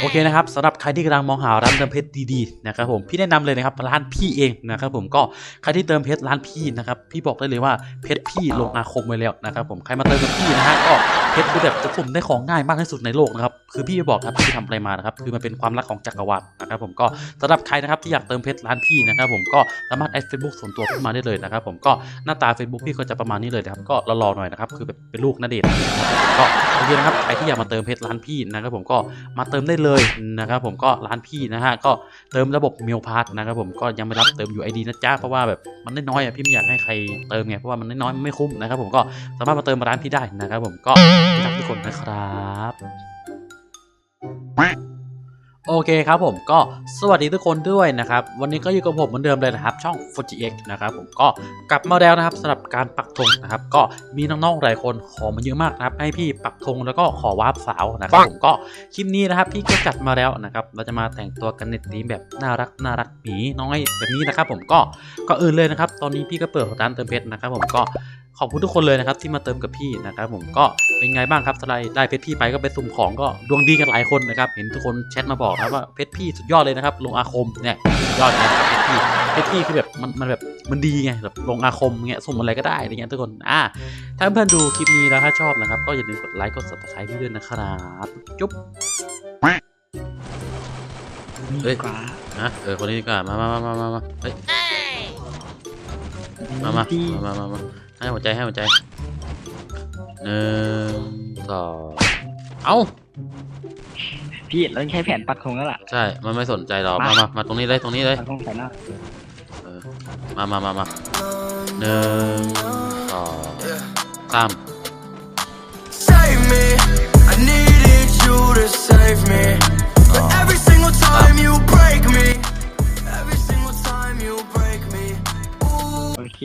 โอเคนะครับสำหรับใครที่กำลังมองหาร้านเติมเพชรดีๆนะครับผมพี่แนะนำเลยนะครับร้านพี่เองนะครับผมก็ใครที่เติมเพชรร้านพี่นะครับพี่บอกได้เลยว่าเพชรพี่ลงอาคมไว้แล้วนะครับผมใครมาเติมกับพี่นะฮะก็เพชรคือแบบจะสุ่มได้ของง่ายมากที่สุดในโลกนะครับคือพี่บอกครับพี่ทำอะไรมานะครับคือมันเป็นความรักของจักรวาลนะครับผมก็สำหรับใครนะครับที่อยากเติมเพชรร้านพี่นะครับผมก็สามารถแอดเฟซบุ๊กส่วนตัวขึ้นมาได้เลยนะครับผมก็หน้าตา Facebook พี่ก็จะประมาณนี้เลยนะครับก็รอๆหน่อยนะครับคือแบบเป็นลูกนาเดชน์นะครับก็โอเคนะครับใครที่อยากมาเติมเพชรร้านพี่นะครับผมก็มาเติมได้เลยนะครับผมก็ร้านพี่นะฮะก็เติมระบบเมลพาสนะครับผมก็ยังไม่รับเติม UID นะจ๊ะเพราะว่าแบบมันน้อยอะพี่ไม่อยากให้ใครเติมไงเพราะว่ามันน้อยไม่คุ้มนะครับผมก็สามารถมาเติมร้านพี่ได้นะครับผมก็รักทุกคนนะครับ โอเคครับผมก็สวัสดีทุกคนด้วยนะครับ วันนี้ก็อยู่กับผมเหมือนเดิมเลยนะครับ ช่อง f u j i x นะครับผมก็กลับมาแล้วนะครับสำหรับการปักธงนะครับ ก็มีน้องๆหลายคนขอมาเยอะมากนะครับ ให้พี่ปักธงแล้วก็ขอวาร์ปสาวนะครับผมก็คลิปนี้นะครับพี่ก็จัดมาแล้วนะครับ เราจะมาแต่งตัวกันในธีมแบบน่ารักน่ารักหมีน้อยแบบนี้นะครับ ผมก็ก็อื่นเลยนะครับ ตอนนี้พี่ก็เปิดร้านเติมเพชรนะครับ ผมก็ ขอบคุณทุกคนเลยนะครับที่มาเติมกับพี่นะครับผมก็เป็นไงบ้างครับสไลด์ได้เพชรพี่ไปก็ไปสุ่มของก็ดวงดีกันหลายคนนะครับเห็นทุกคนแชทมาบอกนะครับว่าเพชรพี่สุดยอดเลยนะครับลงอาคมเนี่ยสุดยอดนะครับเพชรพี่เพชรพี่คือแบบมันมันแบบมันดีไงแบบลงอาคมเงี้ยสุ่มอะไรก็ได้อะไรเงี้ยทุกคนอ่าถ้าเพื่อนดูคลิปนี้แล้วถ้าชอบนะครับก็อย่าลืมกดไลค์กด subscribe พี่ด้วยนะครับจุ๊บเฮ้ยกว่านะเออคนนี้ดีกว่ามามามามามามาเฮ้ย มามาพี่มามามามาให้หัวใจให้หัวใจหนึ่งสองเอ้าพี่เราต้องใช้แผนปักธงแล้วล่ะ ใช่ มันไม่สนใจเรามามามามาตรงนี้เลยตรงนี้เลยปักธงใส่หน้าเออมามามามาหนึ่งสองสาม Save me. I needed you to save me. But every single time you break me, อเค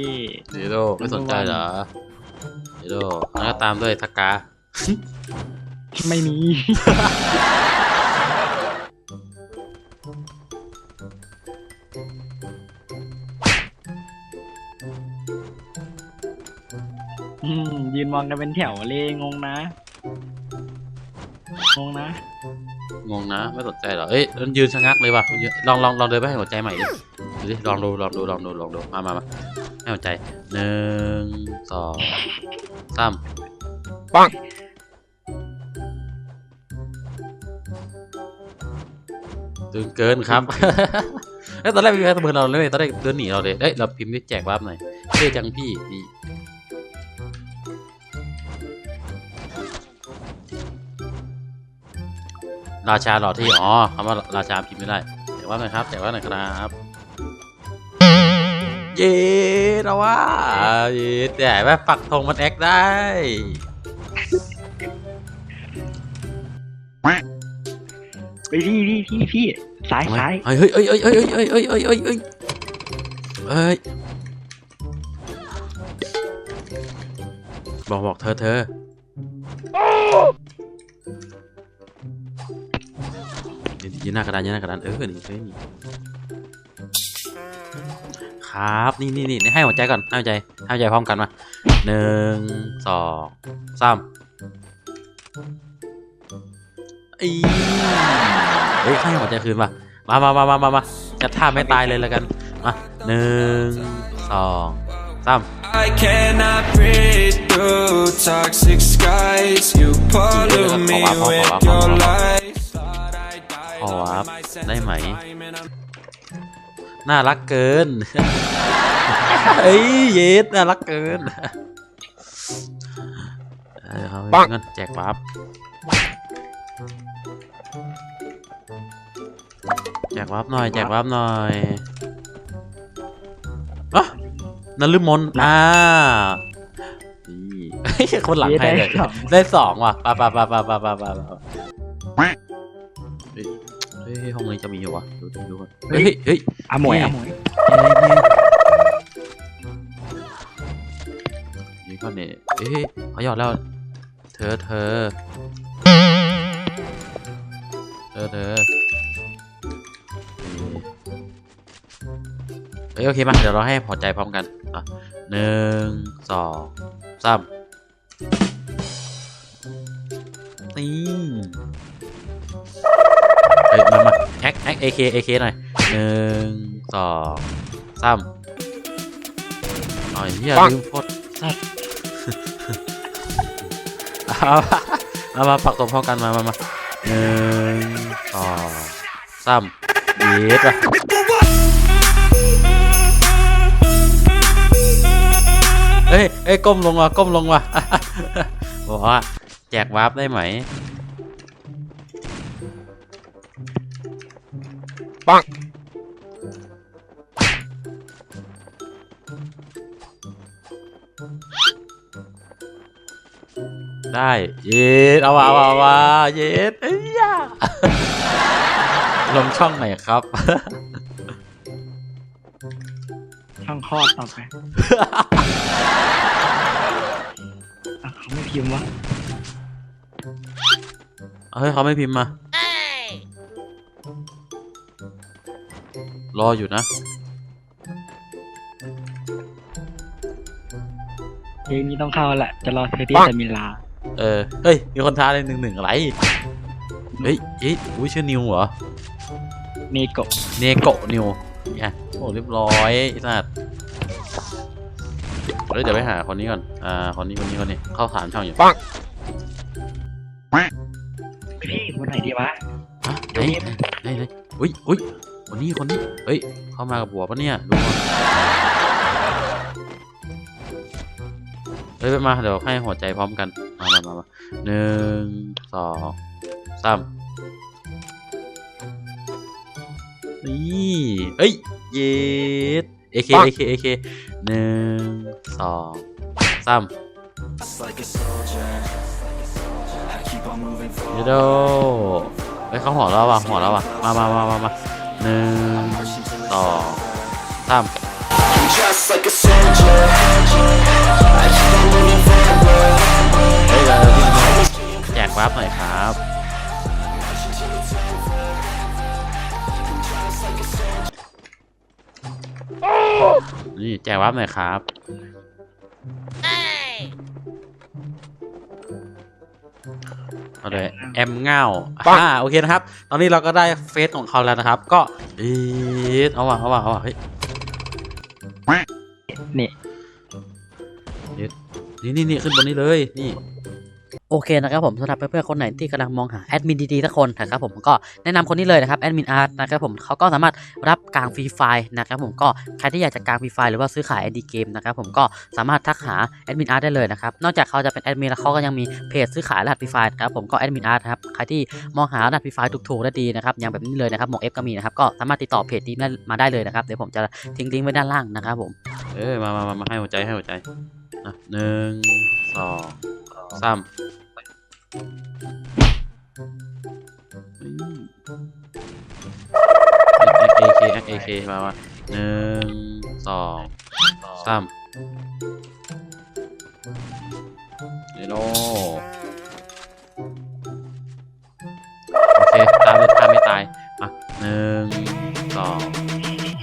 ฮีโร่ไม่สนใจเหรอฮีโร่แล้วก็ตามด้วยทักกา ไม่มี อืมยืนมองกันเป็นแถวเลยงงนะ งงนะ งงนะไม่สนใจเหรอเอ้ยมันยืนชะงักเลยว่ะยืนลองลองลองเดินไปให้หัวใจใหม่ดิดูดิลองดูลองดูลองดูลองดูมามามา ให้หัวใจหนึ่งสองสามปังตึงเกินครับเอ้ยตอนแรกไม่มีใครเสมอเราเลยตอนแรกเดินหนีเราเลยเอ้ยเราพิมพ์ได้แจกวาร์ปหน่อยเท่จังพี่นี่ราชาหล่อที่อ๋อคำว่าราชาพิมพ์ไม่ได้แจกวาร์ปหน่อยครับแจกวาร์ปหน่อยครับ เย้เราว่าเย้แต่ว่าปักธงมันแอคได้ไปพี่พี่พี่พี่ซ้ายซ้ายเฮ้ยเฮ้ยเฮ้ยเฮ้ยเฮ้ยเฮ้ยเฮ้ยเฮ้ยเฮ้ยเฮ้ยเฮ้ยบอกบอกเธอเธอยืนยืนหน้ากระดานยืนหน้ากระดานเออนี่เฮ้ยนี่ ครับ นี่นี่นี่ให้หัวใจก่อนให้หัวใจให้หัวใจพร้อมกันมาหนึ่งสองสามอีเฮ้ยให้หัวใจคืนป่ะมามามามามามาจะท่าไม่ตายเลยแล้วกันมาหนึ่งสองสาม I cannot breathe through toxic skies. You pollute me with your lies. Thought I'd die ขอ on วับ my ได้ไหม time and I'm น่ารักเกินเอ้ยเยสน่ารักเกินเดี๋ยวเขาเงินแจกปั๊บแจกวับหน่อย แจกวับหน่อยอะนันลืมมนอ่านี่คนหลังให้เลยได้สองว่ะปะปะปะปะปะปะปะเฮ้ยห้องนี้จะมีอยู่วะดูดูดูเฮ้ยเฮ้ย อาหมวยอาหมวยนี่ก่อนเนี่ยเอ้ยเขาหยอดแล้ว เธอเธอ เธอเธอเอ้ยโอเคมาเดี๋ยวเราให้พอใจพร้อมกัน อะหนึ่งสองสามนี่เอเคเอเคหน่อยห นึ่งสองสามเอาไอ้เหี้ยลืมกดสัตว์เอามาเอามาปักตรงพร้อมกันมามามาหนึ่งสองสามเย็ดว่ะเอ้ยเอ้ยก้มลงว่ะก้มลงว่ะบอกว่าแจกวาร์ปได้ไหมปัง ได้ เย็ดเอาว่ะเอาว่ะเอาว่ะเย็ดเอ้ยย่าลงช่องไหนครับ ช่องคลอดต่อไปอะเขาไม่พิมพ์วะเฮ้ยเขาไม่พิมพ์มา รออยู่นะ เพลงนี้ต้องเข้าแหละ จะรอเทปที่จะมีลา เออ เฮ้ย มีคนท้าเลยหนึ่งหนึ่งอะไร เฮ้ยเฮ้ยอุ้ยชื่อนิวเหรอ เนโกะเนโกะนิวเนี่ยโอ้เรียบร้อยไอ้สัตว์เฮ้ยเดี๋ยวไปหาคนนี้ก่อน อ่า คนนี้คนนี้คนนี้เข้าถามช่องอยู่ปังพี่วันไหนดีวะฮะไหนไหนไหนอุ้ยอุ้ยคนนี้คนนี้เฮ้ย เข้ามากับบัวปะเนี่ยดูก่อนเฮ้ยไปมาเดี๋ยวให้หัวใจพร้อมกัน มามามามาหนึ่งสองสามนี่เอ้ย เย็ดเอเคเอเคเอเคหนึ่งสองสาม Like a soldier. I keep on moving เดี๋ยว forward. เดี๋ยวเฮ้ยเขาหัวเราะว่ะหัวเราะว่ะ มามามามามาหนึ่งสองสาม Just like a soldier. I keep on moving forward. วาร์ปหน่อยครับนี่แจกวาร์ปหน่อยครับเอาเลยแอมเง่าอ่าโอเคนะครับ ตอนนี้เราก็ได้เฟซของเขาแล้วนะครับ ก็เอ๊ะเอาว่ะเอาว่ะเอาว่ะเฮ้ยนี่นี่นี่นี่ขึ้นบนนี้เลย นี่ โอเคนะครับผมสำหรับเพื่อนๆคนไหนที่กำลังมองหาแอดมินดีๆทุกคนนะครับผมก็แนะนำคนนี้เลยนะครับแอดมินอาร์ตนะครับผมเขาก็สามารถรับกลางฟรีไฟล์นะครับผมก็ใครที่อยากจะกลางฟรีไฟล์หรือว่าซื้อขายไอดีเกมนะครับผมก็สามารถทักหาแอดมินอาร์ตได้เลยนะครับนอกจากเขาจะเป็นแอดมินแล้วเขาก็ยังมีเพจซื้อขายรหัสฟรีไฟล์นะครับผมก็แอดมินอาร์ตครับใครที่มองหารหัสฟรีไฟล์ถูกๆและดีนะครับอย่างแบบนี้เลยนะครับหมกเอฟก็มีนะครับก็สามารถติดต่อเพจนี้ได้มาได้เลยนะครับเดี๋ยวผมจะทิ้งลิงก์ไว้ด้านล่างนะครับผมเออมามามามาให้หัวใจให้หัวใจอะหนึ่งสองสาม เอเคเอเคมามาหนึ่งสองสามเดโนโอเค ตามไม่ตามไม่ตายมาหนึ่งสอง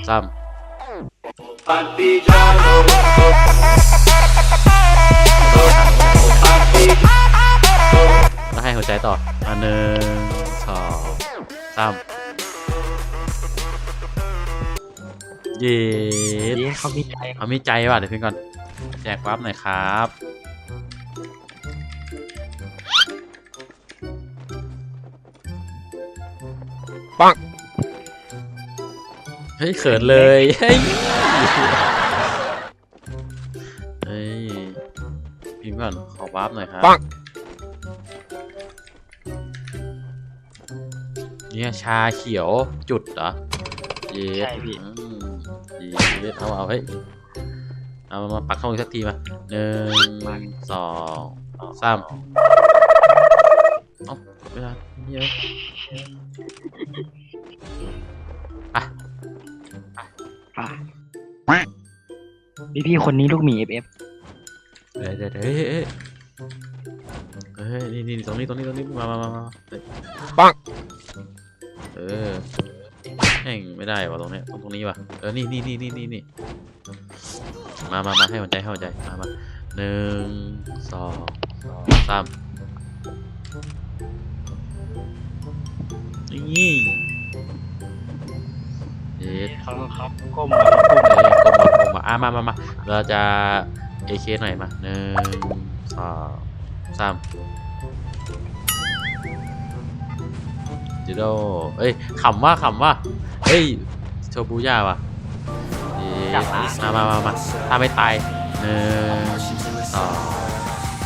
สาม ให้หัวใจต่อมาหนึ่งสองสามเย็ดเย้เขามีใจเอามีใจว่ะเดี๋ยวเพิ่งก่อน แจกวับหน่อยครับปังเฮ้ยเขินเลยเฮ้ยเฮ้ยพิมพ์ก่อนขอวับหน่อยครับปัง เนี่ยชาเขียวจุดเหรอเย็ดใช่พี่ อืมเย็ดเอาเอาเฮ้ยเอามาปักเข้าอีกสักทีมาหนึ่งสองสามเอ้าเวลาเยอะอะอะพี่พี่คนนี้ลูกหมี FF เดี๋ยวเดี๋ยวเดี๋ยวเฮ้ยเฮ้ยเฮ้ยนี่นี่ตรงนี้ตรงนี้ตรงนี้มามามามาเฮ้ยปังเออแม่งไม่ได้ว่ะตรงเนี้ยตรงตรงนี้ว่ะเออนี่นี่นี่นี่นี่นี่มามามาให้หัวใจให้หัวใจมามาหนึ่งสองสามนี่เขาเขาก้มมาก้มเอ้มายกลมมากลมมาอะมามามาเราจะเอเคหน่อยมาหนึ่งสองสาม จิโดเอ้ยขำว่าขำว่าเฮ้ยโชบูย่าว่ะเอ๊ะมามามามาถ้าไม่ตายหนึ่งสอง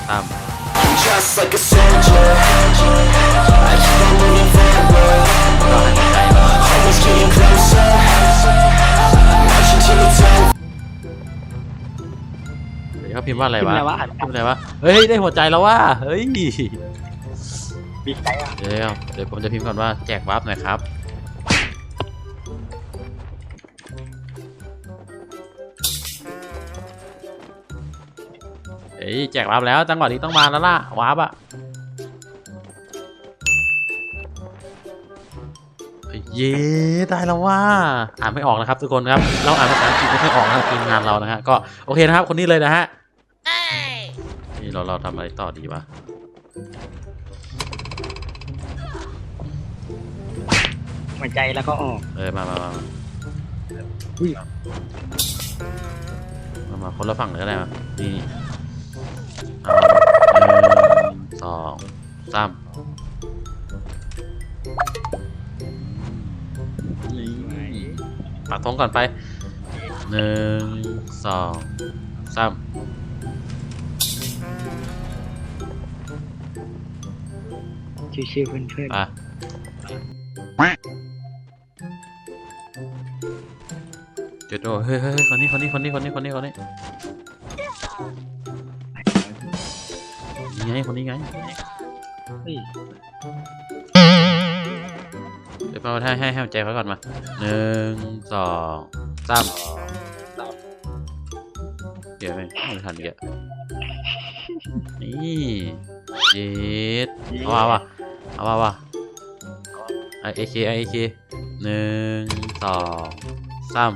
สาม Just like a soldier. I keep on moving forward. ก็ให้หัวใจมา Almost getting closer. Marching to the top. เดี๋ยวเขาพิมพ์ว่าอะไรพิมพ์วะอะไรวะพิมพ์อะไรวะ เฮ้ย ได้หัวใจแล้วว่ะเฮ้ย ดีใจอะเดี๋ยวเดี๋ยวผมจะพิมพ์ก่อนว่าแจกวาร์ปหน่อยครับเฮ้ยแจกวาร์ปแล้วจังหวะนี้ต้องมาแล้วล่ะวาร์ปอะเฮ้ยเย้ได้แล้วว่าอ่านไม่ออกนะครับทุกคนครับเราอ่านภาษาอังกฤษไม่ค่อยออกนะครับทีมงานเรานะฮะก็โอเคนะครับคนนี้เลยนะฮะนี่เราเราทำอะไรต่อดีวะ หัวใจแล้วก็ออก เออมามามาอุ้ย มามาคนละฝั่งเลยก็ได้มานี่เอาหนึ่งสองสามนี่ปักธงก่อนไปหนึ่งสองสามชิวๆเพื่อนอะเดี๋ยวโดเฮ้ยเฮ้ยเฮ้ยคนนี้คนนี้คนนี้คนนี้คนนี้คนนี้นี่ไงคนนี้ไงๆเฮ้ยเดี๋ยวเราให้ให้ให้หัวใจเขาก่อนมาหนึ่งสองสามเดี๋ยวไม่ไม่ทันเยอะนี่เจ็ดเอาว่ะว่ะเอาว่ะว่ะไอเอเคไอเอเคหนึ่งสองสาม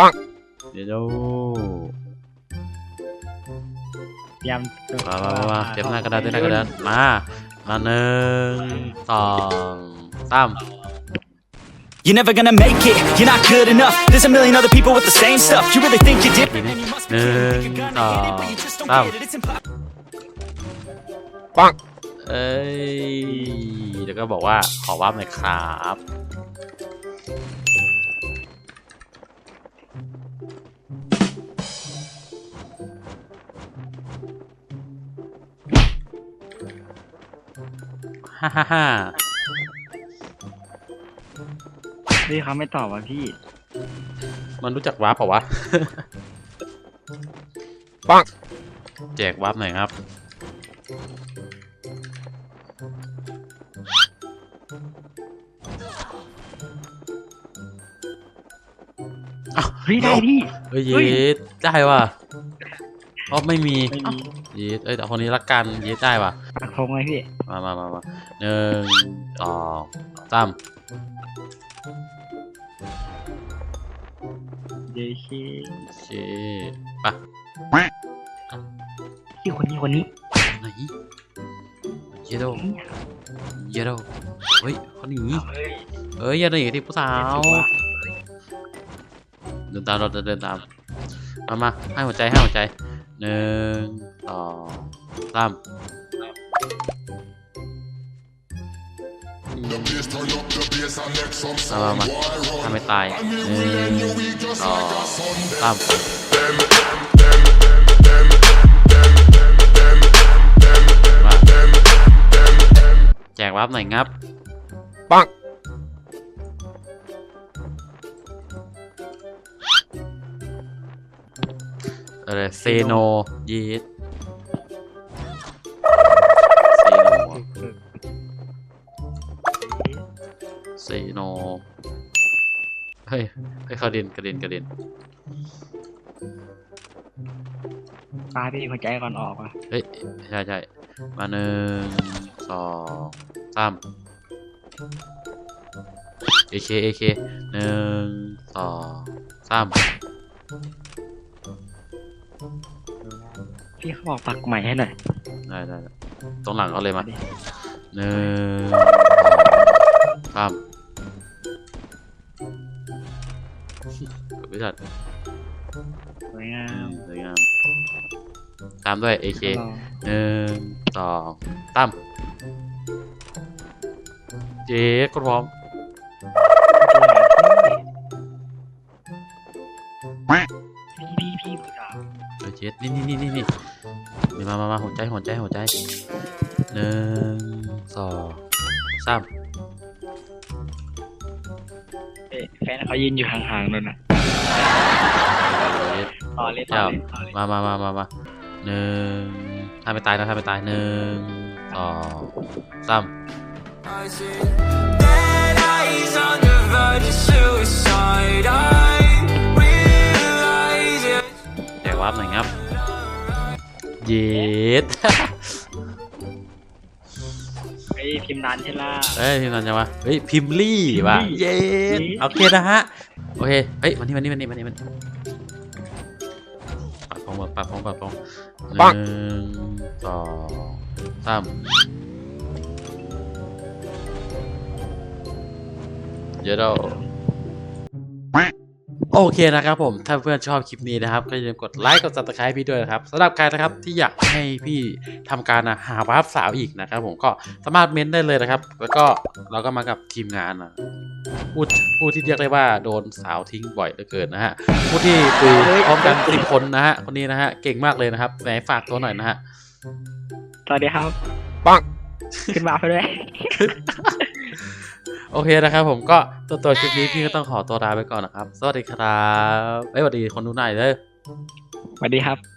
ปังเดี๋ยวดูพยายามมามามามาเก็บหน้ากระดาษด้วยหน้ากระดาษมา มาหนึ่งสองสาม You're never gonna make it, you're not good enough. There's a million other people with the same stuff. You really think you're different, and you must be H นึ่ง think you're ส gonna อ hit it, ง but you just don't สาม get it. It's impossible. เอ้ยเดี๋ยวก็บอกว่าขอวาร์ปหน่อยครับ ฮ่าฮ่าฮ่าเฮ้ยเขาไม่ตอบว่ะพี่มันรู้จักวาร์ปเปล่าวะ ปังแจกวาร์ปหน่อยครับเฮ้ยได้พี่เอ้ยเฮ้ยเย็ดได้ว่ะเพราะไม่มี ไม่มี เย็ดเอ้ยแต่คนนี้ละกันเย็ดได้ว่ะปัก ธงไว้พี่ มามามามาหนึ่งสองสามเดชีเชปะพี่คนนี้คนนี้ไหนเยโดเยโดเฮ้ยเขาหนีเฮ้ยเอ้ยอย่าหนีที่ผู้สาวถูกว่ะเดินตามเราเดินตามมามาให้หัวใจให้หัวใจหนึ่งสองสาม มามามาทำให้ตายหนึ่งสองสามมาแจกวับหน่อยงับ ปังอะไรเซโนยีด เฮ้ยเฮ้ยเขาเด็นกระเด็นกระเด็นตายพี่หัวใจก่อนออกว่ะเฮ้ยใช่ใช่มาหนึ่งสองสามเอเคเอเคหนึ่งสองสามพี่เขาบอกปักใหม่ให้หน่อยได้ได้ได้ตรงหลังเขาเลยมาหนึ่งสองสาม สัตว์สวยงามสวยงามตามด้วย AK รอหนึ่งสองตั้มเจ๊ก็พร้อมพี่พี่พี่พี่สาวเออเจ๊นี่นี่นี่นี่นี่นี่มามามาหัวใจหัวใจหัวใจหนึ่งสองสามเอ๊ะแฟนเขายืนอยู่ห่างๆนั่นน่ะเจ๊ ต่อเล่นต่อเล่นต่อเล่นมามามามามาหนึ่งถ้าไม่ตายนะถ้าไม่ตายหนึ่งสองสาม I see dead eyes on the verge of suicide. I realize it. แจกวาร์ปหน่อยครับ เย็ด เฮ้ยพิมพ์นานใช่ล่ะ เฮ้ยพิมพ์นันจะวะเฮ้ยพิมพ์ลี่ว่ะ พิมพ์ลี่ เย็ดนี่โอเคนะฮะ โอเค เฮ้ยวันนี้วันนี้วันนี้วันนี้วันนี้ ปัดพงปัดปัดพงปัดพงหนึ่งสองสามเดี๋ยวเรา โอเคนะครับผม ถ้าเพื่อนชอบคลิปนี้นะครับ ก็อย่าลืมกดไลค์ กด subscribe พี่ด้วยนะครับสำหรับใครนะครับที่อยากให้พี่ทำการอะหาวาร์ปสาวอีกนะครับผมก็สามารถเม้นได้เลยนะครับ แล้วก็เราก็มากับทีมงานนะพูดพูดที่เรียกได้ว่าโดนสาวทิ้งบ่อยเหลือเกินนะฮะผู้ที่คุยพร้อมกันสิบคนนะฮะคนนี้นะฮะเก่งมากเลยนะครับไหนฝากตัวหน่อยนะฮะสวัสดีครับปังขึ้นมาไปด้วย โอเคนะครับผมก็ตัวตัวคลิปนี้พี่ก็ต้องขอตัวลาไปก่อนนะครับ สวัสดีครับเอ้ยสวัสดีคนดูหน่อยเลยสวัสดีครับ